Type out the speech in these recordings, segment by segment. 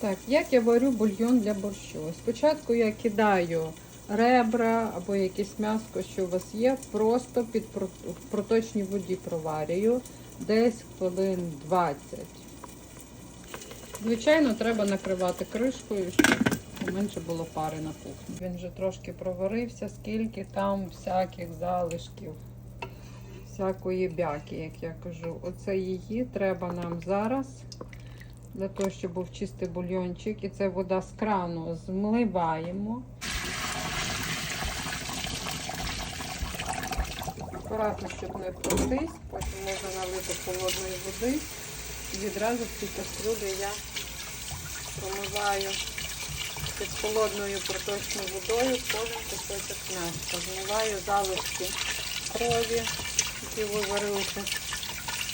Так, як я варю бульйон для борщу? Спочатку я кидаю ребра або якесь м'ясо, що у вас є, просто під проточній воді проварюю десь хвилин 20. Звичайно, треба накривати кришкою, щоб поменше було пари на кухні. Він вже трошки проварився, скільки там всяких залишків, всякої бяки, як я кажу. Оце її треба нам зараз для того, щоб був чистий бульйончик. І це вода з крану змливаємо. Акуратно, щоб не протись, потім можна налити холодної води. І відразу в цій кастрюлі я промиваю під холодною проточною водою кожен кусочок м'яса. Змиваю залишки крові, які виварилися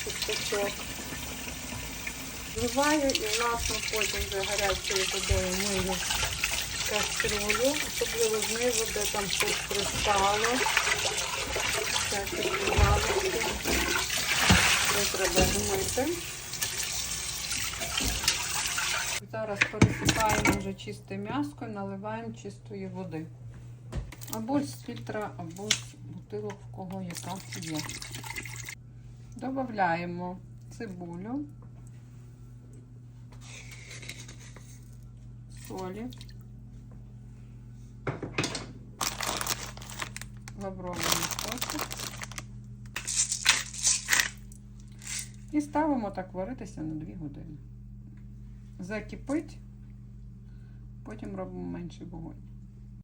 під пучок. Зливаю і власне потім вже гарячою водою мию кастрюлю, особливо знизу, де там щось пристало. Це треба змити. Зараз пересипаємо вже чисте м'ясо і наливаємо чистої води. Або з фільтра, або з бутилок, в кого яка є. Додаємо цибулю, солі, лавровий листочок. І ставимо так варитися на 2 години. Закипить, потім робимо менший вогонь.